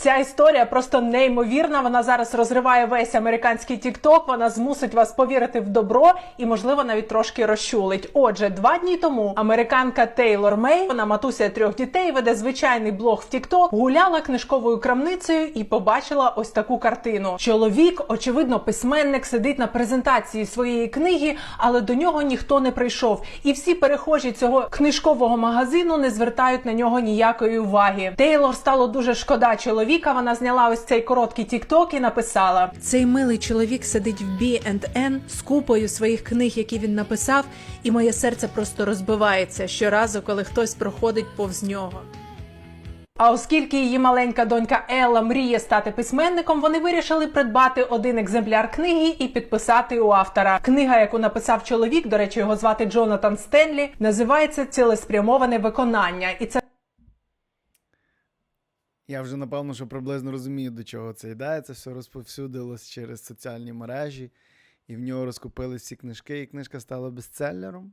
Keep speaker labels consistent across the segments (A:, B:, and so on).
A: Ця історія просто неймовірна. Вона зараз розриває весь американський тікток. Вона змусить вас повірити в добро і, можливо, навіть трошки розчулить. Отже, два дні тому американка Тейлор Мей, вона матуся трьох дітей, веде звичайний блог в тікток, гуляла книжковою крамницею і побачила ось таку картину. Чоловік, очевидно, письменник, сидить на презентації своєї книги, але до нього ніхто не прийшов. І всі перехожі цього книжкового магазину не звертають на нього ніякої уваги. Тейлор стало дуже шкода чоловіка. Вона зняла ось цей короткий тікток і написала:
B: Цей милий чоловік сидить в B&N з купою своїх книг, які він написав, і моє серце просто розбивається щоразу, коли хтось проходить повз нього.
A: А оскільки її маленька донька Елла мріє стати письменником, вони вирішили придбати один екземпляр книги і підписати у автора. Книга, яку написав чоловік, до речі, його звати Джонатан Стенлі, називається Цілеспрямоване виконання, і це
C: Я вже напевно, що приблизно розумію, до чого це йде. Це все розповсюдилось через соціальні мережі, і в нього розкупились всі книжки, і книжка стала бестселлером.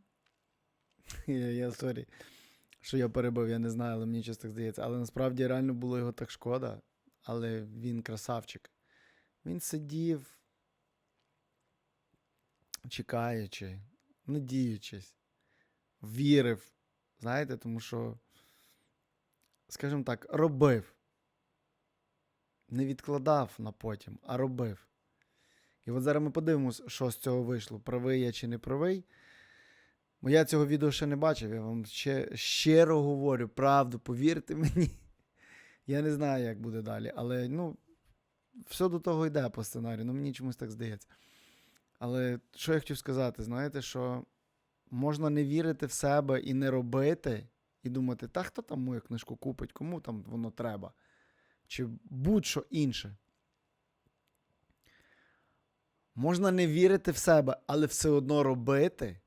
C: Я, я сорі, що я перебив, я не знаю, але мені щось так здається. Але насправді реально було його так шкода. Але він красавчик. Він сидів, чекаючи, надіючись, вірив. Знаєте, тому що, скажімо так, робив. Не відкладав на потім, а робив. І от зараз ми подивимось, що з цього вийшло. Правий я чи не правий. Бо я цього відео ще не бачив. Я вам ще щиро говорю правду, повірте мені. Я не знаю, як буде далі. Але ну, все до того йде по сценарію. Ну, мені чомусь так здається. Але що я хотів сказати, знаєте, що можна не вірити в себе і не робити, і думати, та хто там мою книжку купить, кому там воно треба, чи будь-що інше. Можна не вірити в себе, але все одно робити.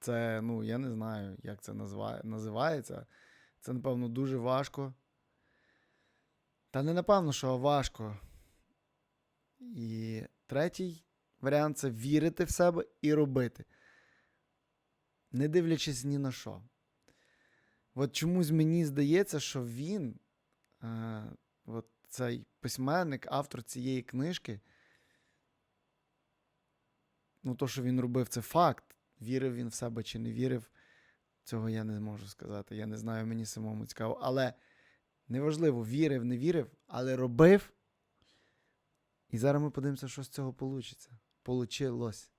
C: Це, ну, я не знаю, як це називається. Це, напевно, дуже важко. Та не напевно, що важко. І третій варіант це вірити в себе і робити. Не дивлячись ні на що. От чомусь мені здається, що він, е, от цей письменник, автор цієї книжки, ну, то, що він робив, це факт. Вірив він в себе чи не вірив, цього я не можу сказати. Я не знаю, мені самому цікаво. Але неважливо, вірив, не вірив, але робив. І зараз ми подивимося, що з цього вийде. Получилось.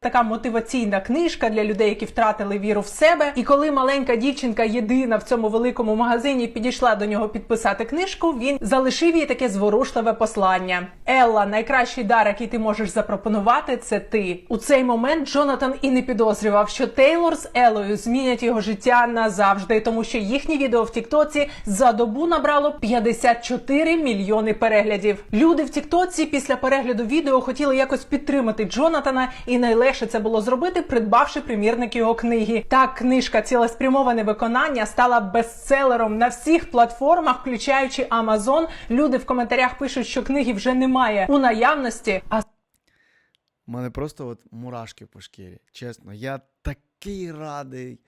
A: Така мотиваційна книжка для людей, які втратили віру в себе. І коли маленька дівчинка єдина в цьому великому магазині підійшла до нього підписати книжку, він залишив їй таке зворушливе послання. Елла, найкращий дар, який ти можеш запропонувати, це ти. У цей момент Джонатан і не підозрював, що Тейлор з Еллою змінять його життя назавжди, тому що їхнє відео в Тіктоці за добу набрало 54 мільйони переглядів. Люди в Тіктоці після перегляду відео хотіли якось підтримати Джонатана, і найлегше це було зробити, придбавши примірник його книги. Так, книжка цілеспрямоване виконання стала бестселером на всіх платформах, включаючи Amazon. Люди в коментарях пишуть, що книги вже немає у наявності. А
C: У мене просто от мурашки по шкірі. Чесно, я такий радий,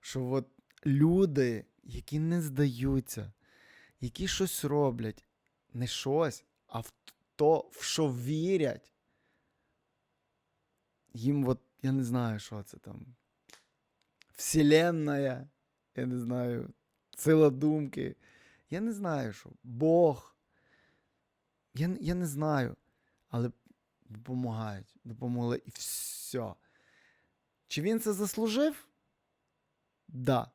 C: що от люди, які не здаються, які щось роблять, не щось, а в то, в що вірять. Їм от, я не знаю, що це там. Вселенная, я не знаю, сила думки. Я не знаю, що. Бог. Я, я не знаю. Але допомагають, допомогли і все. Чи він це заслужив? Да.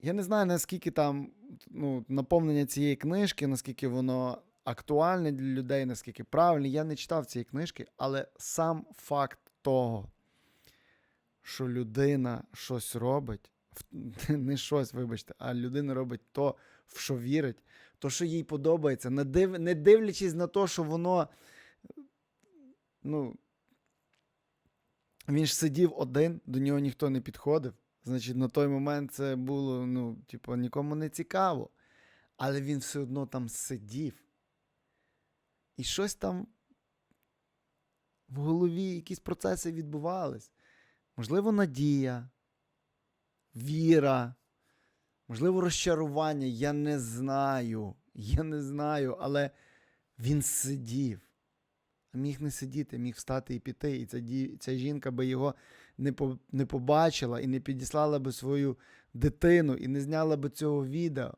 C: Я не знаю, наскільки там ну, наповнення цієї книжки, наскільки воно актуальне для людей, наскільки правильне. Я не читав цієї книжки, але сам факт того, що людина щось робить, не щось, вибачте, а людина робить то, в що вірить, то, що їй подобається, не дивлячись на те, що воно ну, він ж сидів один, до нього ніхто не підходив. Значить, на той момент це було, ну, типу, нікому не цікаво. Але він все одно там сидів. І щось там в голові, якісь процеси відбувались. Можливо, надія, віра, можливо, розчарування. Я не знаю. Я не знаю, але він сидів. Міг не сидіти, міг встати і піти. І ця, ді- ця жінка би його не, по, не побачила і не підіслала би свою дитину, і не зняла би цього відео.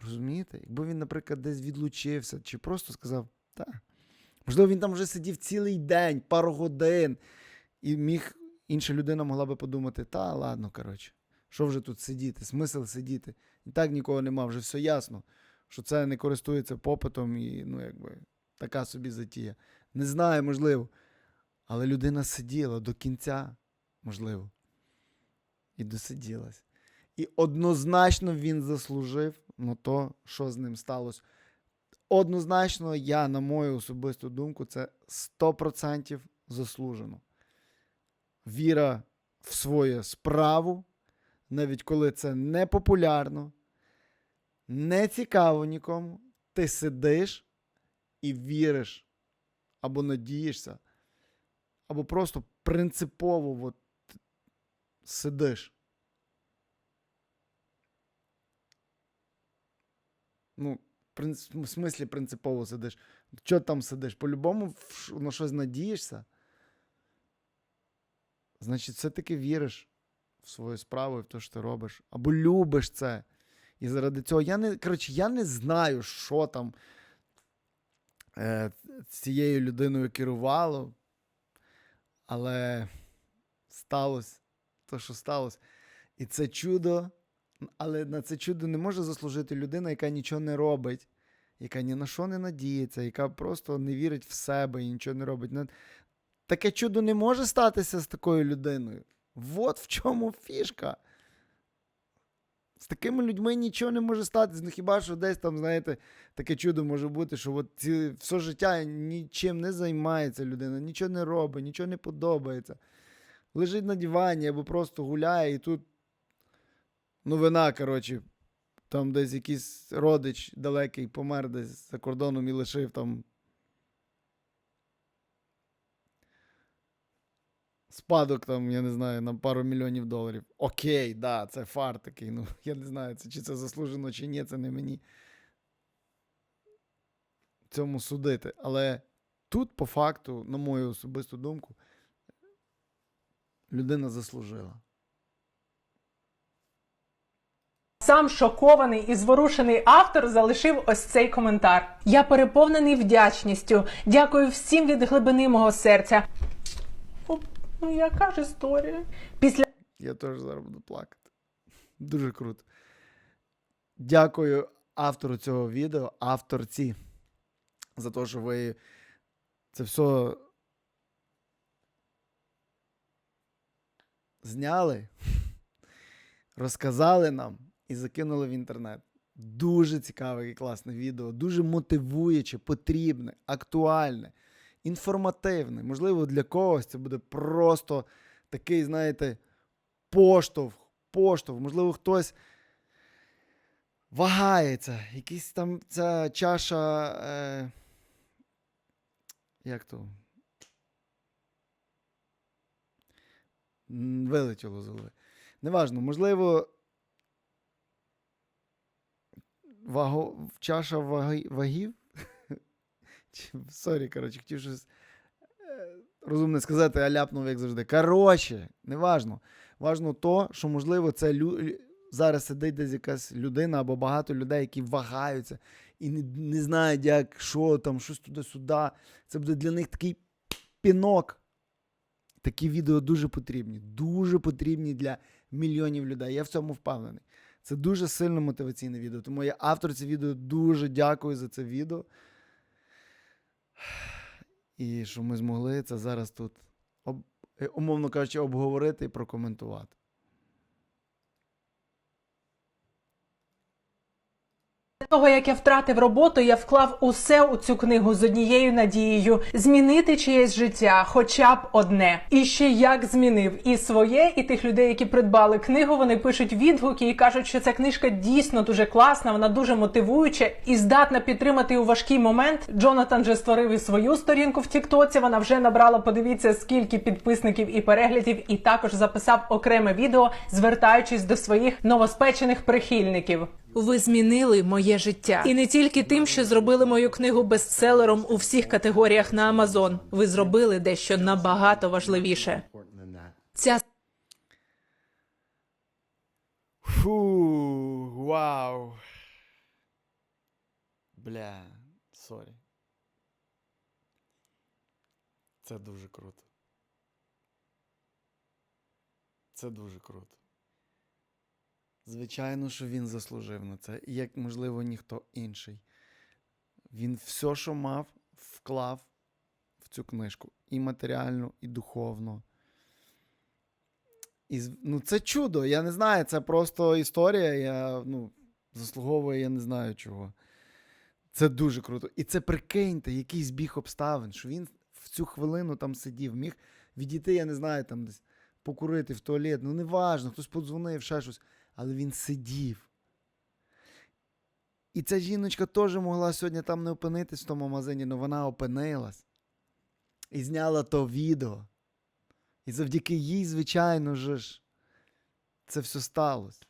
C: Розумієте? Якби він, наприклад, десь відлучився, чи просто сказав, так. Можливо, він там вже сидів цілий день, пару годин, і міг інша людина могла би подумати: та ладно, коротше, що вже тут сидіти? Смисл сидіти. І так нікого нема, вже все ясно, що це не користується попитом і, ну, якби, така собі затія. Не знаю, можливо. Але людина сиділа до кінця, можливо. І досиділась. І однозначно він заслужив на то, що з ним сталося. Однозначно, я, на мою особисту думку, це 100% заслужено. Віра в свою справу, навіть коли це не популярно, не цікаво нікому, ти сидиш і віриш, або надієшся, або просто принципово от сидиш. Ну, в смислі принципово сидиш. Що там сидиш? По-любому на щось надієшся. Значить, все-таки віриш в свою справу і в те, що ти робиш. Або любиш це. І заради цього я не, коротше, я не знаю, що там е, цією людиною керувало. Але сталося те, що сталося. І це чудо, але на це чудо не може заслужити людина, яка нічого не робить, яка ні на що не надіється, яка просто не вірить в себе і нічого не робить. Таке чудо не може статися з такою людиною. От в чому фішка. З такими людьми нічого не може статися. Ну хіба що десь там, знаєте, таке чудо може бути, що от ці, все життя нічим не займається людина, нічого не робить, нічого не подобається. Лежить на дивані або просто гуляє, і тут новина, коротше, там десь якийсь родич далекий помер десь за кордоном і лишив там. Спадок там, я не знаю, на пару мільйонів доларів. Окей, да, це фар такий. Ну, я не знаю, це, чи це заслужено, чи ні, це не мені цьому судити. Але тут, по факту, на мою особисту думку, людина заслужила.
A: Сам шокований і зворушений автор залишив ось цей коментар. Я переповнений вдячністю. Дякую всім від глибини мого серця. О, ну яка ж історія? Після
C: Я теж зараз буду плакати. Дуже круто. Дякую автору цього відео, авторці, за те, що ви це все зняли, розказали нам і закинули в інтернет. Дуже цікаве і класне відео, дуже мотивуюче, потрібне, актуальне, інформативне. Можливо, для когось це буде просто такий, знаєте, поштовх, поштовх. Можливо, хтось вагається, якийсь там ця чаша. Е, як то? Вилетіло з голови. Неважно, можливо. Ваго, чаша ваги, вагів. Сорі, коротше, хотів щось е, розумне сказати, а ляпнув, як завжди. Коротше, неважно. Важно то, що, можливо, це лю- зараз сидить десь якась людина або багато людей, які вагаються і не, не знають, як, що там, щось туди-сюди. Це буде для них такий пінок. Такі відео дуже потрібні. Дуже потрібні для мільйонів людей. Я в цьому впевнений. Це дуже сильно мотиваційне відео. Тому я авторці відео дуже дякую за це відео. І що ми змогли це зараз тут, е, умовно кажучи, обговорити і прокоментувати.
A: Того, як я втратив роботу, я вклав усе у цю книгу з однією надією змінити чиєсь життя, хоча б одне. І ще як змінив і своє, і тих людей, які придбали книгу. Вони пишуть відгуки і кажуть, що ця книжка дійсно дуже класна, вона дуже мотивуюча і здатна підтримати у важкий момент. Джонатан же створив і свою сторінку в Тіктоці. Вона вже набрала. Подивіться, скільки підписників і переглядів, і також записав окреме відео, звертаючись до своїх новоспечених прихильників.
B: Ви змінили моє життя. І не тільки тим, що зробили мою книгу бестселером у всіх категоріях на Амазон. Ви зробили дещо набагато важливіше. Ця
C: Фу, вау. Бля, сорі. Це дуже круто. Це дуже круто. Звичайно, що він заслужив на це, як, можливо, ніхто інший. Він все, що мав, вклав в цю книжку. І матеріально, і духовно. І, ну, це чудо. Я не знаю, це просто історія. Я, ну, заслуговує, я не знаю чого. Це дуже круто. І це прикиньте, який збіг обставин, що він в цю хвилину там сидів, міг відійти, я не знаю, там десь покурити в туалет. Ну, неважно, хтось подзвонив, ще щось. Але він сидів. І ця жіночка теж могла сьогодні там не опинитись в тому магазині, але вона опинилась. І зняла то відео. І завдяки їй, звичайно ж, це все сталося.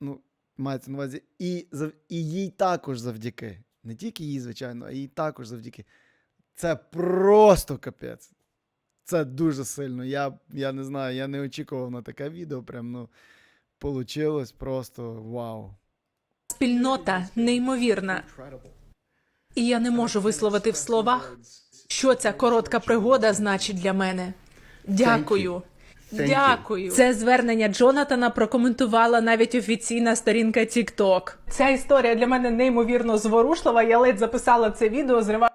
C: Ну, мається на увазі, і, і їй також завдяки. Не тільки їй, звичайно, а їй також завдяки. Це просто капець. Це дуже сильно. Я, я не знаю, я не очікував на таке відео. Прям, ну, получилось просто вау.
B: спільнота неймовірна. І я не можу висловити в словах, що ця коротка пригода значить для мене. Дякую. Дякую. Це звернення Джонатана прокоментувала навіть офіційна сторінка TikTok.
A: Ця історія для мене неймовірно зворушлива. Я ледь записала це відео, зриваю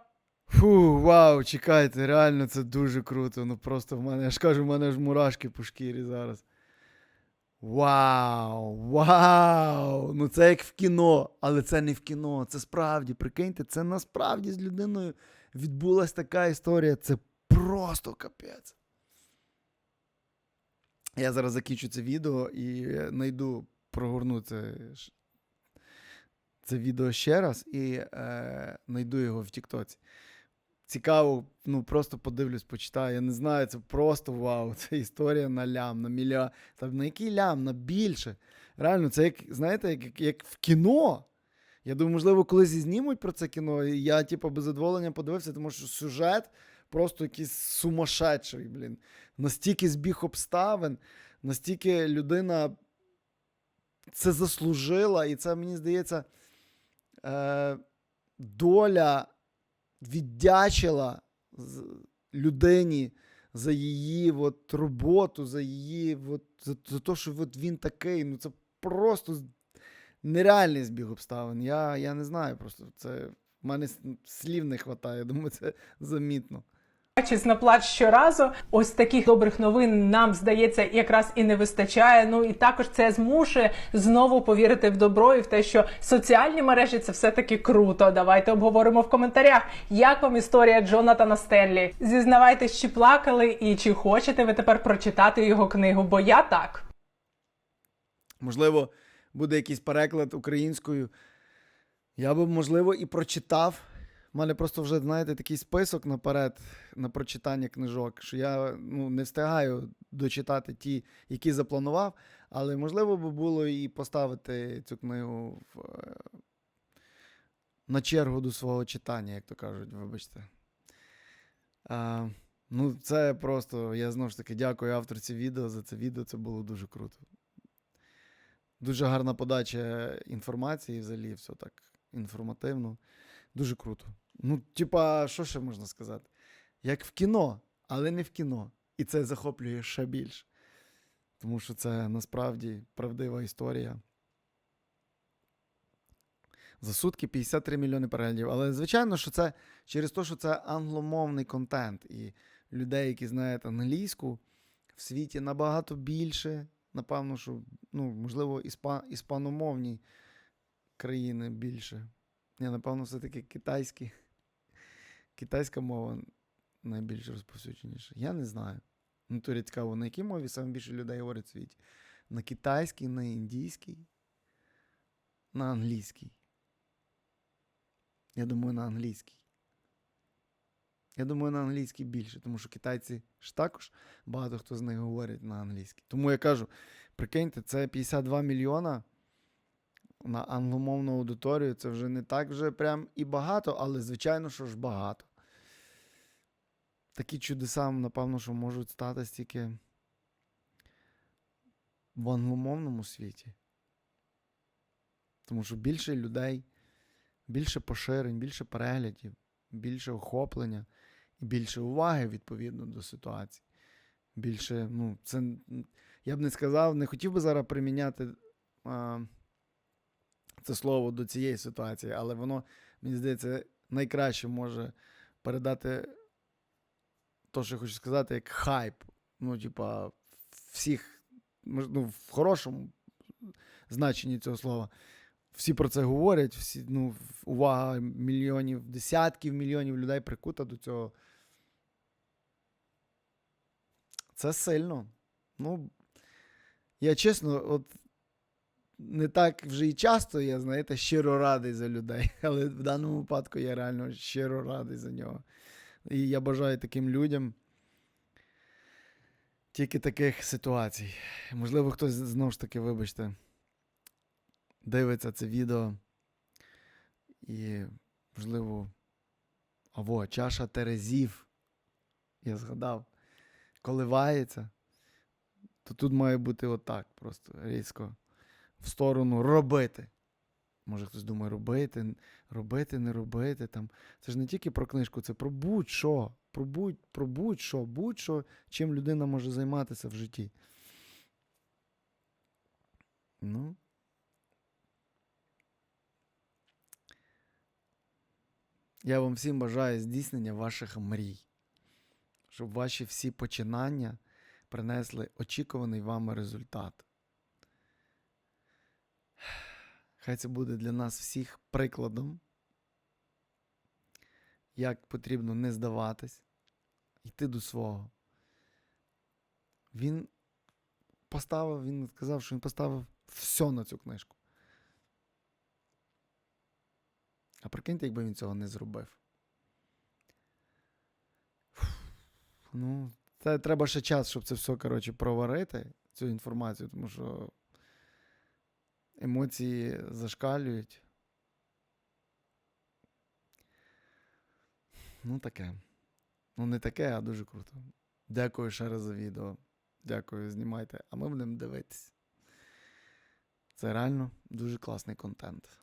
C: Фу, вау, чекайте, реально це дуже круто. Ну просто в мене, я ж кажу, в мене ж мурашки по шкірі зараз. Вау! Вау! Ну це як в кіно, але це не в кіно. Це справді, прикиньте, це насправді з людиною відбулася така історія. Це просто капець. Я зараз закінчу це відео і знайду, прогорну це, це відео ще раз і е, його в Тіктоці. Цікаво, ну просто подивлюсь, почитаю. Я не знаю, це просто вау. Це історія на лям, на мілья. Та на який лям, на більше. Реально, це як, знаєте, як, як, як в кіно. Я думаю, можливо, колись і знімуть про це кіно. І я, типу, без задоволення подивився, тому що сюжет просто якийсь сумасшедший, блін. Настільки збіг обставин, настільки людина це заслужила, і це, мені здається, е, доля віддячила людині за її от, роботу, за її от, за, за те, що от він такий. Ну це просто нереальний збіг обставин. Я, я не знаю просто. Це в мене слів не вистачає. Думаю, це замітно.
A: Бачись на плач щоразу. Ось таких добрих новин нам здається якраз і не вистачає. Ну і також це змушує знову повірити в добро і в те, що соціальні мережі це все таки круто. Давайте обговоримо в коментарях, як вам історія Джонатана Стенлі. Зізнавайтесь, чи плакали і чи хочете ви тепер прочитати його книгу, бо я так.
C: Можливо, буде якийсь переклад українською. Я би, можливо, і прочитав. У мене просто вже, знаєте, такий список наперед на прочитання книжок, що я ну, не встигаю дочитати ті, які запланував. Але можливо би було і поставити цю книгу в, е, на чергу до свого читання, як то кажуть, вибачте. А, ну, це просто, я знову ж таки дякую авторці відео за це відео. Це було дуже круто. Дуже гарна подача інформації, взагалі, все так інформативно. Дуже круто. Ну, типа, що ще можна сказати? Як в кіно, але не в кіно. І це захоплює ще більше. Тому що це насправді правдива історія. За сутки 53 мільйони переглядів. Але звичайно, що це через те, що це англомовний контент. І людей, які знають англійську, в світі набагато більше. Напевно, що, ну, можливо, іспа, іспаномовні країни більше. Ні, напевно, все-таки китайські. Китайська мова найбільш розповсюдженіша. Я не знаю. Ну, то цікаво, на якій мові саме більше людей говорять в світі? На китайській, на індійській, на англійській. Я думаю, на англійській. Я думаю, на англійській більше, тому що китайці ж також багато хто з них говорять на англійській. Тому я кажу: прикиньте, це 52 мільйона на англомовну аудиторію це вже не так вже прям і багато, але звичайно, що ж багато. Такі чудеса, напевно, що можуть статись тільки в англомовному світі. Тому що більше людей, більше поширень, більше переглядів, більше охоплення і більше уваги відповідно до ситуації. Більше, ну, це я б не сказав, не хотів би зараз приміняти а, це слово до цієї ситуації, але воно, мені здається, найкраще може передати то, що я хочу сказати, як хайп. Ну, типа, всіх, ну, в хорошому значенні цього слова. Всі про це говорять, всі, ну, увага мільйонів, десятків мільйонів людей прикута до цього. Це сильно. Ну, я чесно, от не так вже і часто я, знаєте, щиро радий за людей, але в даному випадку я реально щиро радий за нього. І я бажаю таким людям тільки таких ситуацій. Можливо, хтось знову ж таки, вибачте, дивиться це відео і, можливо, або чаша Терезів, я згадав, коливається, то тут має бути отак, просто різко в сторону робити. Може, хтось думає, робити, робити, не робити. Там. Це ж не тільки про книжку, це про будь-що. Про будь, про будь-що, будь-що, чим людина може займатися в житті. Ну. Я вам всім бажаю здійснення ваших мрій, щоб ваші всі починання принесли очікуваний вами результат. Хай це буде для нас всіх прикладом, як потрібно не здаватись, йти до свого. Він поставив, він сказав, що він поставив все на цю книжку. А прикиньте, якби він цього не зробив. Ну, це треба ще час, щоб це все, коротше, проварити, цю інформацію, тому що емоції зашкалюють. Ну, таке. Ну, не таке, а дуже круто. Дякую ще раз за відео. Дякую, знімайте, а ми будемо дивитись. Це реально дуже класний контент.